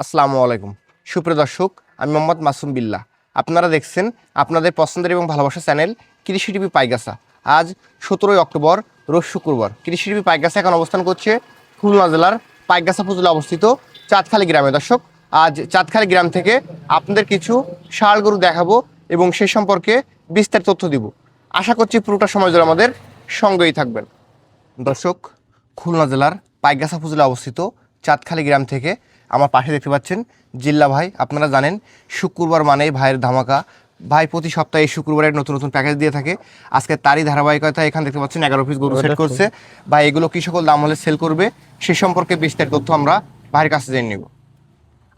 আসসালামু আলাইকুম। সুপ্রিয় দর্শক, আমি মোহাম্মদ মাসুম বিল্লাহ। আপনারা দেখছেন আপনাদের পছন্দের এবং ভালোবাসার চ্যানেল কৃষি টিভি পাইগাসা আজ সতেরোই অক্টোবর, রোজ শুক্রবার। কৃষি টিভি পাইগাসা এখন অবস্থান করছে খুলনা জেলার পাইগাসা উপজেলা অবস্থিত চাঁদখালি গ্রামে। দর্শক, আজ চাঁদখালি গ্রাম থেকে আপনাদের কিছু ষাড় গরু দেখাবো এবং সে সম্পর্কে বিস্তারিত তথ্য দিব। আশা করছি পুরোটা সময় ধরে আমাদের সঙ্গেই থাকবেন। দর্শক, খুলনা জেলার পাইগাছা উপজেলা অবস্থিত চাঁদখালি গ্রাম থেকে আমার পাশে দেখতে পাচ্ছেন জিল্লা ভাই। আপনারা জানেন শুক্রবার মানেই ভাইয়ের ধামাকা। ভাই প্রতি সপ্তাহে শুক্রবারে নতুন নতুন প্যাকেজ দিয়ে থাকে। আজকে তারই ধারাবাহিকতা এখানে দেখতে পাচ্ছেন এগারো পিস গরু সেট করছে। ভাই এগুলো কি সকল দাম হলে সেল করবে? সে সম্পর্কে বিস্তারিত তথ্য আমরা ভাইয়ের কাছে জেনে নেব।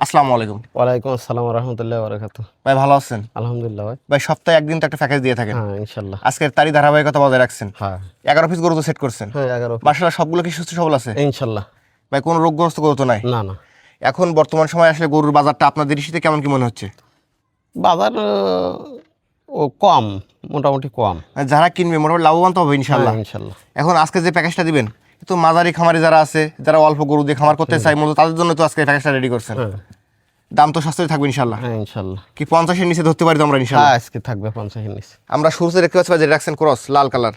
আসসালামু আলাইকুম। ওয়ালাইকুম আসসালাম রহমতুল্লাহ বরাকাত ভাই ভালো আছেন? আলহামদুলিল্লাহ ভাই। ভাই সপ্তাহে একদিন তো একটা প্যাকেজ দিয়ে থাকেন। হ্যাঁ ইনশাল্লাহ আজকের তারই ধারাবাহিকতা বজায় রাখছেন। হ্যাঁ। এগারো পিস গরু তো সেট করছেন। হ্যাঁ এগারো মার্শাল্লাহ সবগুলো কি সুস্থ সবল আছে? ইনশাল্লাহ ভাই কোনো রোগগ্রস্ত গরু তো নাই? না না। এখন বর্তমান সময় আসলে গরুর বাজারটা আপনাদের দৃষ্টিতে কেমন কি মনে হচ্ছে? বাজার ও কম মোটামুটি কম। যারা কিনবে মোটামুটি লাভবান তো হবে ইনশাল্লাহ হ্যাঁ, ইনশাল্লাহ এখন আজকে যে প্যাকেজটা দিবেন তো মাঝারি খামারি যারা আছে যারা অল্প গরু দিয়ে খামার করতে চায় মূলত তাদের জন্য তো আজকে প্যাকেজটা রেডি করছেন। হ্যাঁ। দাম তো সস্তায় থাকবে ইনশাল্লাহ হ্যাঁ ইনশাল্লাহ কি পঞ্চাশের নিচে ধরতে পারি তো আমরা ইনশাল্লাহ আজকে থাকবে পঞ্চাশের নিচে। আমরা শুরুতে দেখতে পাচ্ছি যে রাখছেন ক্রস লাল কালার।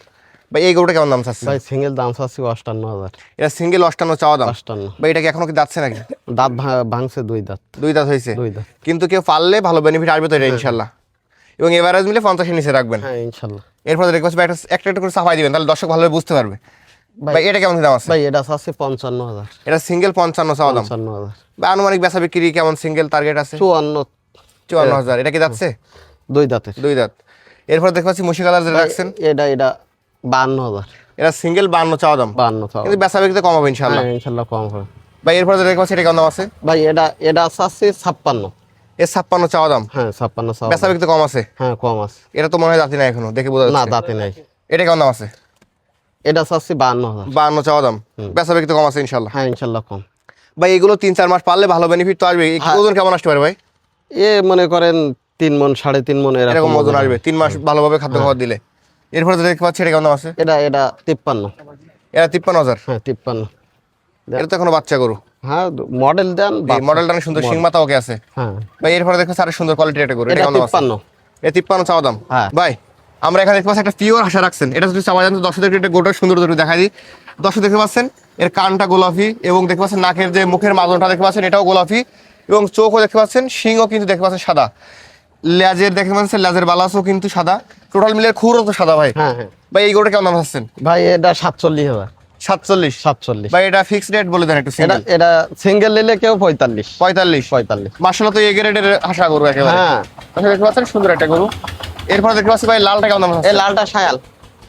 ভাই এই গরুটা কেমন দাম চাচ্ছে ভাই সিঙ্গেল দাম চাচ্ছি অষ্টান্ন হাজার। এটা সিঙ্গেল অষ্টান্ন চাওয়া দাম? অষ্টান্ন। ভাই এটা কি এখনও কি দাচ্ছে নাকি? দাঁত ভাঙছে দুই দাঁত। দুই দাঁত হয়েছে? দুই দাঁত। কিন্তু কেউ পারলে ভালো বেনিফিট আসবে তো এটা ইনশাল্লাহ। এবং এভারেজ মিলে পঞ্চাশের নিচে রাখবেন। হ্যাঁ ইনশাল্লাহ। এরপর পাচ্ছি ভাই একটা একটা করে সাফাই দিবেন তাহলে দর্শক ভালোভাবে বুঝতে পারবে। ভাই এটা কেমন দাম আছে? ভাই এটা চাচ্ছি পঞ্চান্ন হাজার। এটা সিঙ্গেল পঞ্চান্ন চাওয়া দাম? পঞ্চান্ন হাজার। বা আনুমানিক বেচা বিক্রি কেমন সিঙ্গেল টার্গেট আছে? চুয়ান্ন। চুয়ান্ন হাজার। এটা কি যাচ্ছে? দুই দাঁতের। দুই দাঁত। এরপর দেখতে পাচ্ছি মুশি কালার যেটা রাখছেন। এটা এটা বান্ন হাজার। এটা সিঙ্গেল বান্ন চাওয়া দাম। বান্ন চাও কিন্তু বেচা বিক্রিতে কম হবে ইনশাল্লাহ হ্যাঁ ইনশাল্লাহ কম হবে। ভাই এরপর যেটা পাচ্ছি এটা কেমন দাম আছে? ভাই এটা এটা চাচ্ছি ছাপ্পান্ন। এর ছাপ্পান্ন চাওয়া দাম? হ্যাঁ ছাপ্পান্ন চাও বেচা বিক্রিতে কম আছে? হ্যাঁ কম আছে। এটা তো মনে হয় জাতি না এখনও দেখে বোঝা না দাঁতে নাই। এটা কেমন দাম আছে? এটা চাচ্ছি বান্ন হাজার। বান্ন চাওয়া দাম। বেচা বিক্রিতে কম আছে ইনশাল্লাহ হ্যাঁ ইনশাল্লাহ কম। ভাই এগুলো তিন চার মাস পারলে ভালো বেনিফিট তো আসবে। হ্যাঁ। ওজন কেমন আসতে পারে ভাই? এ মনে করেন তিন মন সাড়ে তিন মন এরকম এরকম ওজন আসবে। তিন মাস ভালোভাবে খাদ্য খাবার দিলে। এরপর দেখতে পাচ্ছি এটা কেমন আছে? এটা এটা তিপ্পান্ন। এটা তিপ্পান্ন হাজার? হ্যাঁ তিপ্পান্ন। এটা তো এখনও বাচ্চা গরু। হ্যাঁ মডেল দেন মডেলটা সুন্দর সিং মাথা ওকে আছে। হ্যাঁ। ভাই এরপরে দেখো সুন্দর কোয়ালিটির একটা গরু এটা এটা কেমন আছে? তিপ্পান্ন। চাওয়া দাম। হ্যাঁ। ভাই আমরা এখানে দেখতে পাচ্ছি একটা পিওর হাসা রাখছেন। এটা যদি চাওয়া যান তো দর্শকদের একটা গোটা সুন্দর একটু দেখাই দিই। দর্শক দেখতে পাচ্ছেন এর কানটা গোলাপি এবং দেখতে পাচ্ছেন নাকের যে মুখের মাজনটা দেখতে পাচ্ছেন এটাও গোলাপি এবং চোখও দেখতে পাচ্ছেন শিংও কিন্তু দেখতে পাচ্ছেন সাদা। লেজের দেখতে পাচ্ছেন লেজের বালাসও কিন্তু সাদা। টোটাল মিলে খুরও তো সাদা ভাই। হ্যাঁ হ্যাঁ। ভাই এই গরুটা কেমন দাম চাচ্ছেন ভাই এটা সাতচল্লিশ হাজার। সাতচল্লিশ? সাতচল্লিশ। ভাই এটা ফিক্সড রেট বলে দেন একটু এটা এটা সিঙ্গেল নিলে কেউ পঁয়তাল্লিশ। পঁয়তাল্লিশ? পঁয়তাল্লিশ। মার্শাল তো এই গ্রেডের হাসা গরু একেবারে। হ্যাঁ। দেখতে পাচ্ছেন? সুন্দর একটা গরু। এরপর দেখতে পাচ্ছি ভাই লালটা কেমন দাম আছে? এই লালটা সায়াল।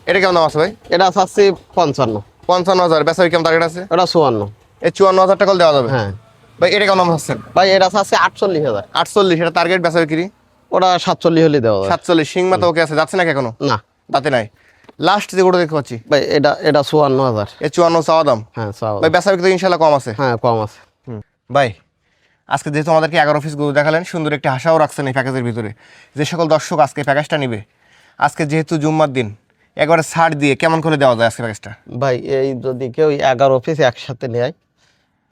এটা কেমন দাম আছে ভাই? এটা চাচ্ছি পঞ্চান্ন। পঞ্চান্ন হাজার। বেচা কেমন টার্গেট আছে? এটা চুয়ান্ন। এই চুয়ান্ন হাজার টাকা দেওয়া যাবে। হ্যাঁ। ভাই এটা কেমন দাম হচ্ছেন ভাই এটা চাচ্ছি আটচল্লিশ হাজার। আটচল্লিশ এটা টার্গেট বেচা বিক্রি ওটা সাতচল্লিশ হলে দেওয়া সাতচল্লিশ সিং মাথা ওকে আছে যাচ্ছে না এখনও? না। দাঁতে নাই। লাস্ট যে গরু দেখতে পাচ্ছি। ভাই এটা এটা চুয়ান্ন হাজার। এই চুয়ান্ন চাওয়া দাম? হ্যাঁ চাও ভাই বেচা বিক্রি ইনশাল্লাহ কম আছে। হ্যাঁ কম আছে। ভাই আজকে যেহেতু আমাদেরকে এগারো পিস গরু দেখালেন সুন্দর একটি হাসাও রাখছেন এই প্যাকেজের ভিতরে। যে সকল দর্শক আজকে প্যাকেজটা নিবে আজকে যেহেতু জুম্মার দিন একবারে ছাড় দিয়ে কেমন করে দেওয়া যায় আজকে প্যাকেজটা ভাই এই যদি কেউ এগারো পিস একসাথে নেয়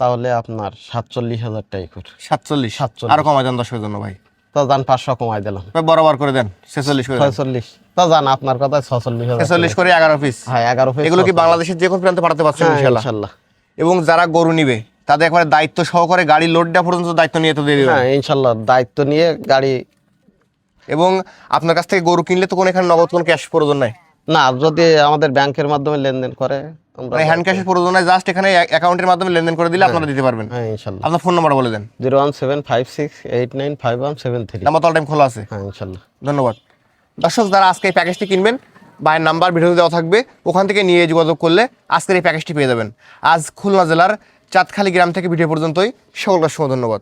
তাহলে আপনার সাতচল্লিশ হাজার টাইপের সাতচল্লিশ। 47 আরও কমায় দেন দর্শকের জন্য ভাই। তো যান পাঁচশো কমাই দিলাম। বরাবর করে দেন ছেচল্লিশ করে ছয়চল্লিশ। তো যান আপনার কথা ছচল্লিশ ছেচল্লিশ করে। এগারো পিস হ্যাঁ এগারো পিস এগুলো কি বাংলাদেশের যে কোনো প্রান্তে পাঠাতে পারছেন হ্যাঁ, ইনশাল্লাহ এবং যারা গরু নিবে তাদের একবারে দায়িত্ব সহকারে গাড়ি লোড দেওয়া পর্যন্ত দায়িত্ব নিয়ে তো দিয়ে দেবে হ্যাঁ ইনশাল্লাহ দায়িত্ব নিয়ে গাড়ি এবং আপনার কাছ থেকে গরু কিনলে তো কোনো এখানে নগদ কোনো ক্যাশ প্রয়োজন নাই। না যদি আমাদের ব্যাংকের মাধ্যমে লেনদেন করে আমরা হ্যান্ড ক্যাশের প্রয়োজন নাই জাস্ট এখানে অ্যাকাউন্টের মাধ্যমে লেনদেন করে দিলে আপনারা দিতে পারবেন। হ্যাঁ ইনশাল্লাহ। আপনার ফোন নাম্বার বলে দেন। Zero one seven five six eight nine five one seven three number তো টাইম খোলা আছে। হ্যাঁ ইনশাল্লাহ। ধন্যবাদ। দর্শক যারা আজকে এই প্যাকেজটি কিনবেন ভাইয়ের নাম্বার ভিডিওতে দেওয়া থাকবে ওখান থেকে নিয়ে যোগাযোগ করলে আজকের এই প্যাকেজটি পেয়ে যাবেন। আজ খুলনা জেলার চাঁদখালি গ্রাম থেকে ভিডিও পর্যন্তই। সকলকে ধন্যবাদ।